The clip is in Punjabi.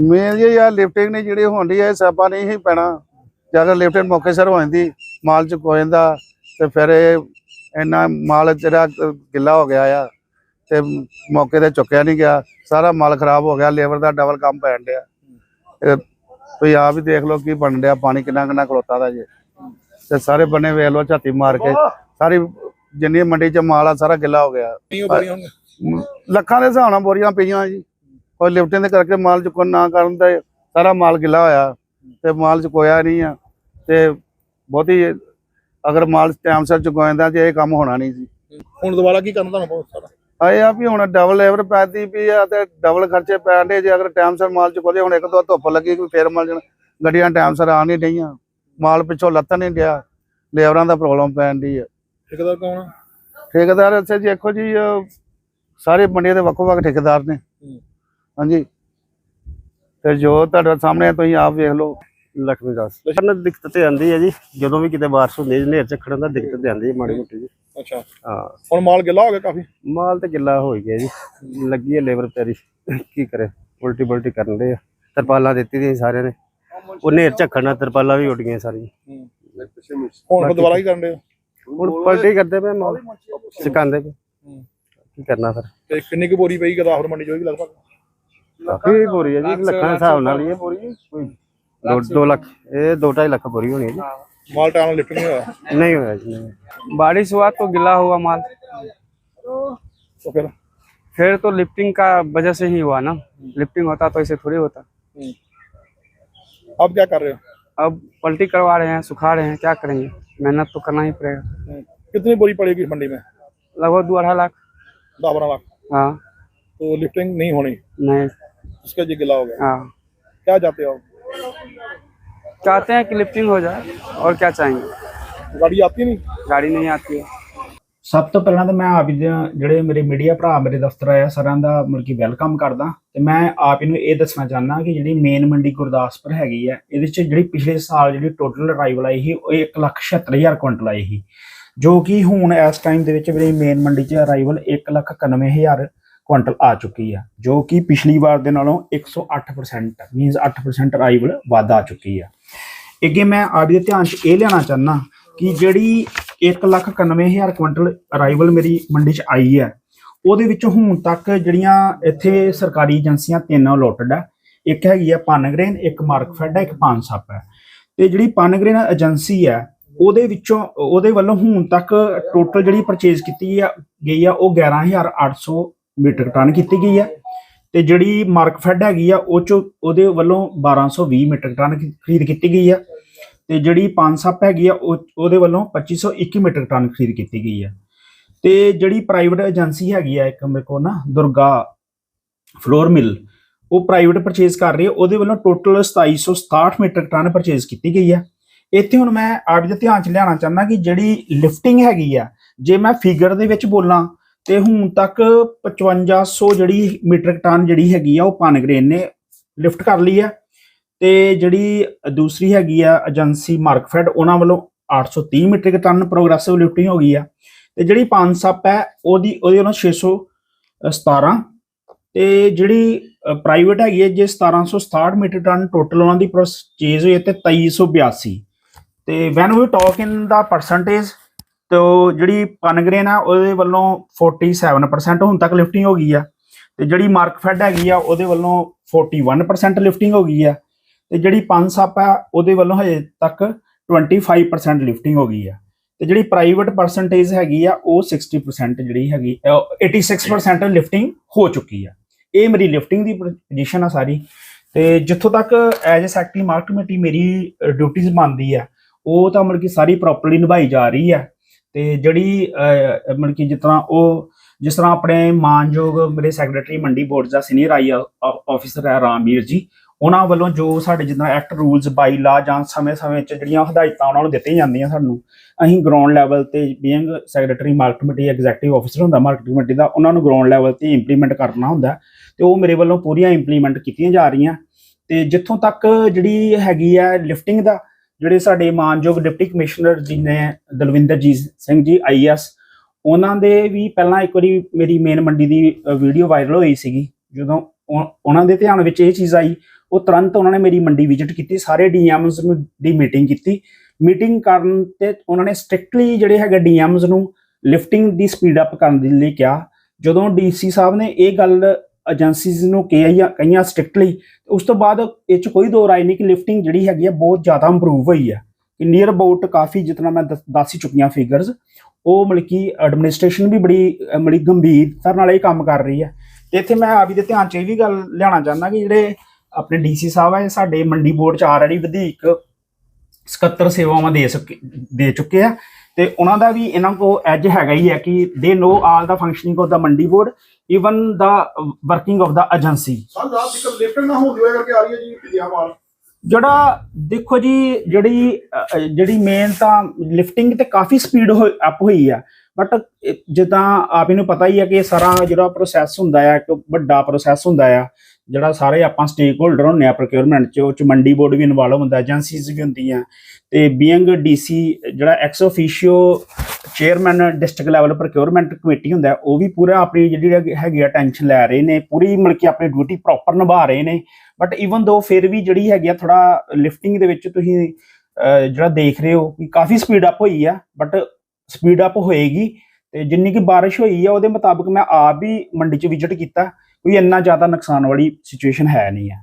ਮੇਨ ਜੀ ਯਾਰ ਲਿਫਟਿੰਗ ਨਹੀਂ ਜਿਹੜੀ ਹੁੰਦੀ ਹੈ ਸਾਪਾ ਨਹੀਂ ਹੀ ਪੈਣਾ। ਜੇ ਅਗਰ ਲਿਫਟਿੰਗ ਮੌਕੇ ਸਿਰ ਹੋ ਜਾਂਦੀ ਮਾਲ ਚ ਹੋ ਜਾਂਦਾ ਤੇ ਫਿਰ ਇਹ ਇੰਨਾ ਮਾਲ ਜਿਹੜਾ ਗਿੱਲਾ ਹੋ ਗਿਆ ਆ ਤੇ ਮੌਕੇ ਤੇ ਚੁੱਕਿਆ ਨਹੀਂ ਗਿਆ। ਸਾਰਾ ਮਾਲ ਖਰਾਬ ਹੋ ਗਿਆ ਲੇਬਰ ਦਾ ਡਬਲ ਕੰਮ ਪੈਣ ਡਿਆ। ਤੁਸੀਂ ਆਪ ਹੀ ਦੇਖ ਲਓ ਕੀ ਬਣ ਡਿਆ ਪਾਣੀ ਕਿੰਨਾ ਕਿੰਨਾ ਖਲੋਤਾ ਦਾ ਜੇ। ਤੇ ਸਾਰੇ ਬੰਨੇ ਵੇਖ ਲਓ ਝਾਤੀ ਮਾਰ ਕੇ ਸਾਰੀ ਜਿੰਨੀ ਮੰਡੀ ਚ ਮਾਲ ਆ ਸਾਰਾ ਗਿੱਲਾ ਹੋ ਗਿਆ। ਲੱਖਾਂ ਦੇ ਹਿਸਾਬ ਨਾਲ ਬੋਰੀਆਂ ਪਈਆਂ ਜੀ। ਕੋਈ ਲਿਫਟਿੰਗ ਦੇ ਕਰਕੇ ਮਾਲ ਚੁੱਕਣ ਨਾ ਕਰਨ ਤੇ ਸਾਰਾ ਮਾਲ ਗਿੱਲਾ ਹੋਇਆ ਤੇ ਮਾਲ ਚੁਕੋਇਆ ਨਹੀਂ ਆ ਤੇ ਬਹੁਤੀ ਅਗਰ ਮਾਲ ਟਾਈਮ ਸਿਰ ਚੁਕਾਉਂਦਾ ਤੇ ਇਹ ਕੰਮ ਹੋਣਾ ਨਹੀਂ ਸੀ। ਹੁਣ ਦੁਬਾਰਾ ਕੀ ਕਰਨਾ ਤੁਹਾਨੂੰ ਬਹੁਤ ਸਾਰਾ? ਆਏ ਆ ਵੀ ਹੁਣ ਡਬਲ ਲੇਬਰ ਪੈਦੀ ਵੀ ਆ ਤੇ ਡਬਲ ਖਰਚੇ ਪੈਣਦੇ ਜੇ ਅਗਰ ਟਾਈਮ ਸਿਰ ਮਾਲ ਚੁਕਾਉਂਦੇ ਹੁਣ ਇੱਕ ਦੋ ਧੁੱਪ ਲੱਗੀ ਕੋਈ ਫੇਰ ਮਿਲ ਜਾਣ ਗੱਡੀਆਂ ਟਾਈਮ ਸਿਰ ਆ ਨਹੀਂ ਡਈਆਂ। ਮਾਲ ਪਿੱਛੋਂ ਲੱਥ ਨਹੀਂ ਡਿਆ ਲੇਬਰਾਂ ਦਾ ਪ੍ਰੋਬਲਮ ਪੈਣ ਦੀ ਆ। ਠੇਕੇਦਾਰ ਕੌਣ ਆ? ਠੇਕੇਦਾਰ ਇੱਥੇ ਜੀ ਦੇਖੋ ਜੀ ਸਾਰੇ ਮੰਡੀਆਂ ਦੇ ਵੱਖੋ ਵੱਖ ਠੇਕੇਦਾਰ ਨੇ। ਹਾਂਜੀ। ਤੇ ਜੋ ਤੁਹਾਡੇ ਸਾਹਮਣੇ ਆ, ਤੁਸੀਂ ਆਪ ਵੇਖ ਲਓ। ਲక్ష్ਮੀ ਦਾਸ। ਸਾਨੂੰ ਦਿੱਕਤ ਤੇ ਆਂਦੀ ਹੈ ਜੀ। ਜਦੋਂ ਵੀ ਕਿਤੇ ਬਾਰਿਸ਼ ਹੁੰਦੀ ਹੈ ਨੇਰ ਚੱਕਣ ਦਾ ਦਿੱਕਤ ਤੇ ਆਂਦੀ ਹੈ ਮਾੜੀ ਮੋਟੀ ਜੀ। ਅੱਛਾ। ਹਾਂ। ਹੁਣ ਮਾਲ ਗਿੱਲਾ ਹੋ ਗਿਆ ਕਾਫੀ? ਮਾਲ ਤੇ ਗਿੱਲਾ ਹੋ ਹੀ ਗਿਆ ਜੀ। ਲੱਗੀ ਹੈ ਲੇਬਰ ਤੇਰੀ ਕੀ ਕਰੇ? ਉਲਟੀ ਬੁਲਟੀ ਕਰਨ ਦੇ ਆ। ਤਰਪਾਲਾਂ ਦਿੱਤੀ ਦੀਆਂ ਸਾਰਿਆਂ ਨੇ। ਉਹ ਨੇਰ ਝੱਖਣ ਨਾਲ ਤਰਪਾਲਾਂ ਵੀ ਉੱਡ ਗਈਆਂ ਸਾਰੀਆਂ। ਹੁਣ ਦੁਬਾਰਾ ਕੀ ਕਰਨ ਦੇ ਹੁਣ ਪਲਟੀ ਕਰਦੇ ਪਏ ਮਾਲ। ਸਿਕਾਉਂਦੇ ਪਏ। ਕੀ ਕਰਨਾ ਫਿਰ? ਤੇ ਕਿੰਨੀ ਕੁ ਬੋਰੀ ਪਈ ਗਦਾਫਰ ਮੰਡੀ ਚੋਂ ਵੀ ਲਗਭਗ? ਕਾਫੀ ਬੋਰੀ ਹੈ ਜੀ ਲੱਖਾਂ ਦੇ ਹਿਸਾਬ ਨਾਲ ਹੀ ਇਹ ਬੋਰੀ ਜੀ ਕੋਈ 2 ਲੱਖ ਇਹ 2.5 ਲੱਖ ਬੋਰੀ ਹੋਣੀ ਹੈ ਜੀ ਮਾਲ ਟਾਈਮ ਨਾਲ ਲਿਫਟ ਨਹੀਂ ਹੋਇਆ ਨਹੀਂ ਹੋਇਆ ਜੀ ਨਹੀਂ बारिश हुआ तो गिला हुआ माल तो फिर फिर तो लिफ्टिंग का वजह से ही हुआ ना लिफ्टिंग होता तो ऐसे थोड़ी होता अब क्या कर रहे हो अब पलटी करवा रहे हैं सुखा रहे हैं क्या करेंगे मेहनत तो करना ही पड़ेगा कितनी बोरी पड़ेगी मंडी में लगभग दो अढ़ाई लाख दस बारह लाख हाँ तो लिफ्टिंग नहीं होनी नहीं उसके जी गिला हो गया हाँ क्या चाहते हो आप चाहते हैं कि लिफ्टिंग हो जाए और क्या चाहेंगे गाड़ी आती नहीं गाड़ी नहीं आती है ਸਭ ਤੋਂ ਪਹਿਲਾਂ ਤਾਂ ਮੈਂ ਆਪ ਜੀ ਦੇ ਜਿਹੜੇ ਮੇਰੇ ਮੀਡੀਆ ਭਰਾ ਮੇਰੇ ਦਫ਼ਤਰ ਆਏ ਆ ਸਾਰਿਆਂ ਦਾ ਮਤਲਬ ਕਿ ਵੈਲਕਮ ਕਰਦਾ ਤੇ ਮੈਂ ਆਪ ਇਹਨੂੰ ਇਹ ਦੱਸਣਾ ਚਾਹੁੰਦਾ ਕਿ ਜਿਹੜੀ ਮੇਨ ਮੰਡੀ ਗੁਰਦਾਸਪੁਰ ਹੈਗੀ ਆ ਇਹਦੇ ਚ ਜਿਹੜੀ ਪਿਛਲੇ ਸਾਲ ਜਿਹੜੀ ਟੋਟਲ ਅਰਾਈਵਲ ਆਈ ਸੀ ਉਹ 176000 ਕੁਇੰਟਲ ਆਈ ਸੀ ਜੋ ਕਿ ਹੁਣ ਇਸ ਟਾਈਮ ਦੇ ਵਿੱਚ ਜਿਹੜੀ ਮੇਨ ਮੰਡੀ 'ਚ ਅਰਾਈਵਲ 191000 ਕੁਇੰਟਲ ਆ ਚੁੱਕੀ ਆ, ਜੋ ਕਿ ਪਿਛਲੀ ਵਾਰ ਦੇ ਨਾਲੋਂ 108% ਮੀਨਸ 8% ਅਰਾਈਵਲ ਵੱਧ ਆ ਚੁੱਕੀ ਆ। ਅੱਗੇ ਮੈਂ ਆਪ ਦੇ ਧਿਆਨ 'ਚ ਇਹ ਲਿਆਉਣਾ ਚਾਹੁੰਦਾ ਕਿ ਜਿਹੜੀ 191000 ਕੁਇੰਟਲ ਅਰਾਈਵਲ ਮੇਰੀ ਮੰਡੀ 'ਚ ਆਈ ਹੈ ਉਹਦੇ ਵਿੱਚ ਹੁਣ ਤੱਕ ਜਿਹੜੀਆਂ ਇੱਥੇ ਸਰਕਾਰੀ ਏਜੰਸੀਆਂ ਤਿੰਨ ਅਲੋਟਡ ਹੈ ਇੱਕ ਹੈਗੀ ਆ ਪਾਨਗ੍ਰੇਨ ਇੱਕ ਮਾਰਕਫੈਡ ਹੈ ਇੱਕ ਪਾਨਸਪ ਹੈ ਤੇ ਜਿਹੜੀ ਪਾਨਗ੍ਰੇਨ ਏਜੰਸੀ ਹੈ ਉਹਦੇ ਵਿੱਚੋਂ, ਉਹਦੇ ਵੱਲੋਂ ਹੁਣ ਤੱਕ ਟੋਟਲ ਜਿਹੜੀ ਪਰਚੇਜ਼ ਕੀਤੀ ਆ, ਗਈ ਆ, ਉਹ 11800 ਮੀਟਰ ਟਨ ਕੀਤੀ ਗਈ ਹੈ। ਤੇ ਜਿਹੜੀ ਮਾਰਕਫੈਡ ਹੈਗੀ ਆ, ਉਹ ਚ ਉਹਦੇ ਵੱਲੋਂ 1220 ਮੀਟਰ ਟਨ ਖਰੀਦ ਕੀਤੀ ਗਈ ਆ। ਤੇ ਜਿਹੜੀ ਪਾਨਸਪ ਹੈਗੀ ਆ, ਉਹ, ਉਹਦੇ ਵੱਲੋਂ 2521 ਮੀਟਰ ਟਨ ਖਰੀਦ ਕੀਤੀ ਗਈ ਹੈ ਤੇ ਜਿਹੜੀ ਪ੍ਰਾਈਵੇਟ ਏਜੰਸੀ ਹੈਗੀ ਆ, ਇੱਕ ਮੇਰੇ ਕੋਲ ਨਾ, ਦੁਰਗਾ ਫਲੋਰ ਮਿਲ, ਉਹ ਪ੍ਰਾਈਵੇਟ ਪਰਚੇਜ਼ ਕਰ ਰਹੀ ਹੈ ਉਹਦੇ ਵੱਲੋਂ ਟੋਟਲ 2767 ਮੀਟਰ ਟਨ ਪਰਚੇਜ਼ ਕੀਤੀ ਗਈ ਹੈ ਇੱਥੇ ਹੁਣ ਮੈਂ ਆਪ ਦੇ ਧਿਆਨ ਚ ਲਿਆਉਣਾ ਚਾਹੁੰਦਾ ਕਿ ਜਿਹੜੀ ਲਿਫਟਿੰਗ ਹੈਗੀ ਆ, ਜੇ ਮੈਂ ਫਿਗਰ ਦੇ ਵਿੱਚ ਬੋਲਾਂ ਤੇ ਹੁਣ ਤੱਕ 5500 ਜਿਹੜੀ ਮੀਟਰ ਟਨ ਜਿਹੜੀ ਹੈਗੀ ਆ ਉਹ ਪਾਨਗ੍ਰੇਨ ਨੇ ਲਿਫਟ ਕਰ ਲਈ ਆ। ਤੇ ਜਿਹੜੀ ਦੂਸਰੀ ਹੈਗੀ ਆ ਏਜੰਸੀ ਮਾਰਕਫੈਡ, ਉਹਨਾਂ ਵੱਲੋਂ 830 ਮੀਟ੍ਰਿਕ ਟਨ ਪ੍ਰੋਗਰੈਸਿਵ ਲਿਫਟਿੰਗ ਹੋ ਗਈ ਆ। ਤੇ ਜਿਹੜੀ ਪਾਨਸਪ ਹੈ, ਉਹਦੀ, ਉਹਦੇ ਵੱਲੋਂ 617 ਤੇ ਜਿਹੜੀ ਪ੍ਰਾਈਵੇਟ ਹੈਗੀ ਹੈ ਜੇ 1767 ਮੀਟਰ ਟਨ ਟੋਟਲ ਉਹਨਾਂ ਦੀ ਪਰਚੇਜ਼ ਹੋਈ ਹੈ ਤੇ 2382 ਤੇ when we talk in the percentage ਤੇ ਉਹ ਜਿਹੜੀ ਪਨਗਰੇਨ ਆ ਉਹਦੇ ਵੱਲੋਂ 47% ਹੁਣ ਤੱਕ ਲਿਫਟਿੰਗ ਹੋ ਗਈ ਆ। ਤੇ ਜਿਹੜੀ ਮਾਰਕਫੈਡ ਹੈਗੀ ਆ, ਉਹਦੇ ਵੱਲੋਂ 41% ਲਿਫਟਿੰਗ ਹੋ ਗਈ ਆ। ਤੇ ਜਿਹੜੀ ਪੰਸਪ ਆ, ਉਹਦੇ ਵੱਲੋਂ ਹਜੇ ਤੱਕ 25% ਲਿਫਟਿੰਗ ਹੋ ਗਈ ਆ। ਤੇ ਜਿਹੜੀ ਪ੍ਰਾਈਵੇਟ ਪਰਸੈਂਟੇਜ ਹੈਗੀ ਆ, ਉਹ 60% ਜਿਹੜੀ ਹੈਗੀ, ਅਹ 86% ਲਿਫਟਿੰਗ ਹੋ ਚੁੱਕੀ ਆ। ਇਹ ਮੇਰੀ ਲਿਫਟਿੰਗ ਦੀ ਪੋਜੀਸ਼ਨ ਆ ਸਾਰੀ। ਤੇ ਜਿੱਥੋਂ ਤੱਕ as a secretary market committee ਮੇਰੀ ਡਿਊਟੀਆਂ ਬਣਦੀ ਆ, ਉਹ ਤਾਂ ਮਤਲਬ ਕਿ ਸਾਰੀ ਪ੍ਰੋਪਰਲੀ ਨਿਭਾਈ ਜਾ ਰਹੀ ਆ। ਤੇ ਜਿਹੜੀ ਮਤਲਬ ਕਿ ਜਿਸ ਤਰ੍ਹਾਂ ਉਹ, ਜਿਸ ਤਰ੍ਹਾਂ ਆਪਣੇ ਮਾਨਯੋਗ ਮੇਰੇ ਸੈਕਟਰੀ ਮੰਡੀ ਬੋਰਡ ਦਾ ਸੀਨੀਅਰ ਆਈ ਆਫੀਸਰ ਹੈ ਰਾਮਵੀਰ ਜੀ, ਉਹਨਾਂ ਵੱਲੋਂ ਜੋ ਸਾਡੇ ਜਿੱਦਾਂ ਐਕਟ ਰੂਲਸ ਬਾਈ ਲਾ ਜਾਂ ਸਮੇਂ-ਸਮੇਂ 'ਚ ਜਿਹੜੀਆਂ ਹਦਾਇਤਾਂ ਉਹਨਾਂ ਨੂੰ ਦਿੱਤੀਆਂ ਜਾਂਦੀਆਂ ਸਾਨੂੰ, ਅਸੀਂ ਗਰਾਊਂਡ ਲੈਵਲ ਤੇ being secretary market committee executive officer ਹੁੰਦਾ ਮਾਰਕੀਟ ਕਮੇਟੀ ਦਾ, ਉਹਨਾਂ ਨੂੰ ਗਰਾਊਂਡ ਲੈਵਲ ਤੇ ਇੰਪਲੀਮੈਂਟ ਕਰਨਾ ਹੁੰਦਾ, ਤੇ ਉਹ ਮੇਰੇ ਵੱਲੋਂ ਪੂਰੀਆਂ ਇੰਪਲੀਮੈਂਟ ਕੀਤੀਆਂ ਜਾ ਰਹੀਆਂ, ਤੇ ਜਿੱਥੋਂ ਤੱਕ ਜਿਹੜੀ ਹੈਗੀ ਹੈ ਲਿਫਟਿੰਗ ਦਾ ਜਿਹੜੇ ਸਾਡੇ ਮਾਨਯੋਗ ਡਿਪਟੀ ਕਮਿਸ਼ਨਰ ਜੀ ਨੇ, ਦਲਵਿੰਦਰ ਜੀ ਸਿੰਘ ਜੀ ਆਈਐਸ ਉਹਨਾਂ ਦੇ ਵੀ ਪਹਿਲਾਂ ਇੱਕ ਵਾਰੀ ਮੇਰੀ ਮੇਨ ਮੰਡੀ ਦੀ ਵੀਡੀਓ ਵਾਇਰਲ ਹੋਈ ਸੀਗੀ। ਜਦੋਂ ਉਹਨਾਂ ਦੇ ਧਿਆਨ ਵਿੱਚ ਇਹ ਚੀਜ਼ ਆਈ, ਉਹ ਤੁਰੰਤ ਉਹਨਾਂ ਨੇ ਮੇਰੀ ਮੰਡੀ ਵਿਜ਼ਿਟ ਕੀਤੀ, ਸਾਰੇ ਡੀਐਮਸ ਨੂੰ ਦੀ ਮੀਟਿੰਗ ਕੀਤੀ। ਮੀਟਿੰਗ ਕਰਨ ਤੇ ਉਹਨਾਂ ਨੇ ਸਟ੍ਰਿਕਟਲੀ ਜਿਹੜੇ ਹੈਗੇ ਡੀਐਮਸ ਨੂੰ ਲਿਫਟਿੰਗ ਦੀ ਸਪੀਡ ਅਪ ਕਰਨ ਦੇ ਲਈ ਕਿਹਾ। ਜਦੋਂ ਡੀਸੀ ਸਾਹਿਬ ਨੇ ਇਹ ਗੱਲ ਏਜੰਸੀਜ਼ ਨੂੰ ਕਹੀ ਕਈਆਂ ਸਟ੍ਰਿਕਟਲੀ ਉਸ ਤੋਂ ਬਾਅਦ ਇਹ ਚ ਕੋਈ ਦੋ ਰਾਏ ਨਹੀਂ ਕਿ ਲਿਫਟਿੰਗ ਜਿਹੜੀ ਹੈਗੀ ਆ ਬਹੁਤ ਜ਼ਿਆਦਾ ਇੰਪਰੂਵ ਹੋਈ ਹੈ ਕਿ ਨੀਅਰ ਅਬਾਊਟ ਕਾਫੀ ਜਿਤਨਾ ਮੈਂ ਦੱਸ ਦੱਸ ਹੀ ਚੁੱਕੀਆਂ ਫਿਗਰਸ ਉਹ ਮਤਲਬ ਕਿ ਐਡਮਿਨਿਸਟ੍ਰੇਸ਼ਨ ਵੀ ਬੜੀ ਅਹ, ਬੜੀ ਗੰਭੀਰਤਾ ਨਾਲ ਇਹ ਕੰਮ ਕਰ ਰਹੀ ਹੈ ਤੇ ਇੱਥੇ ਮੈਂ ਆਪ ਹੀ ਦੇ ਧਿਆਨ ਚ ਇਹ ਵੀ ਗੱਲ ਲਿਆਉਣਾ ਚਾਹੁੰਦਾ ਕਿ ਜਿਹੜੇ ਆਪਣੇ ਡੀਸੀ ਸਾਹਿਬ ਹੈ ਸਾਡੇ ਮੰਡੀ ਬੋਰਡ ਚ ਆਲਰੇਡੀ ਵਧੇਕ 77 ਸੇਵਾਵਾਂ ਦੇ ਸਕੇ ਦੇ ਚੁੱਕੇ ਆ। ਤੇ ਉਹਨਾਂ ਦਾ ਵੀ ਇਹਨਾਂ ਕੋ ਐਜ ਹੈਗਾ ਹੀ ਹੈ ਕਿ ਦੇ ਨੋ ਆਲ ਦਾ functioning of the mandi board even the working of the agency sir ਰਾਤ ਤੱਕ ਲਿਫਟਿੰਗ ਨਾ ਹੁੰਦੀ ਹੋਇਆ ਕਰਕੇ ਆ ਰਹੀ ਹੈ ਜੀ ਪਿਆ ਮਾਲ। ਜਿਹੜਾ ਦੇਖੋ ਜੀ ਜਿਹੜੀ ਜਿਹੜੀ ਮੇਨ ਤਾਂ ਲਿਫਟਿੰਗ ਤੇ ਕਾਫੀ ਸਪੀਡ ਅਪ ਹੋਈ ਆ। ਬਟ ਜਿੱਦਾਂ ਆਪ ਇਹਨੂੰ ਪਤਾ ਹੀ ਆ ਕਿ ਇਹ ਸਾਰਾ ਜਿਹੜਾ ਪ੍ਰੋਸੈਸ ਹੁੰਦਾ ਆ ਇੱਕ ਵੱਡਾ ਪ੍ਰੋਸੈਸ ਹੁੰਦਾ ਆ ਜਿਹੜਾ ਸਾਰੇ ਆਪਾਂ ਸਟੇਕ ਹੋਲਡਰ ਹੁੰਨੇ ਆ ਪ੍ਰੋਕਿਉਰਮੈਂਟ ਚ ਉਹ ਚ ਮੰਡੀ ਬੋਰਡ ਵੀ ਇਨਵੋਲਵ ਹੁੰਦਾ ਏਜੰਸੀਜ਼ ਵੀ ਹੁੰਦੀਆਂ। ਤੇ ਬੀਇੰਗ ਡੀਸੀ ਜਿਹੜਾ ex officio chairman district level procurement committee ਹੁੰਦਾ, ਉਹ ਵੀ ਪੂਰਾ ਆਪਣੀ ਜਿਹੜੀ ਹੈਗੀ- ਆ ਟੈਨਸ਼ਨ ਲੈ ਰਹੇ ਨੇ, ਪੂਰੀ ਮਤਲਬ ਕਿ ਆਪਣੀ ਡਿਊਟੀ ਪ੍ਰੋਪਰ ਨਿਭਾ ਰਹੇ ਨੇ। ਬਟ ਇਵਨ ਦੋ ਫਿਰ ਵੀ ਜਿਹੜੀ ਹੈਗੀ ਆ ਥੋੜਾ ਲਿਫਟਿੰਗ ਦੇ ਵਿੱਚ ਤੁਸੀਂ ਜਿਹੜਾ ਦੇਖ ਰਹੇ ਹੋ ਕਿ ਕਾਫੀ ਸਪੀਡ ਅਪ ਹੋਈ ਆ ਬਟ ਸਪੀਡ ਅਪ ਹੋਏਗੀ। ਤੇ ਜਿੰਨੀ ਕਿ ਬਾਰਿਸ਼ ਹੋਈ ਆ, ਉਹਦੇ ਮੁਤਾਬਕ ਮੈਂ ਆਪ ਵੀ ਮੰਡੀ 'ਚ ਵਿਜ਼ਿਟ ਕੀਤਾ, ਕੋਈ ਇੰਨਾ ਜ਼ਿਆਦਾ ਨੁਕਸਾਨ ਵਾਲੀ ਸਿਚੁਏਸ਼ਨ ਹੈ ਨਹੀਂ ਆ।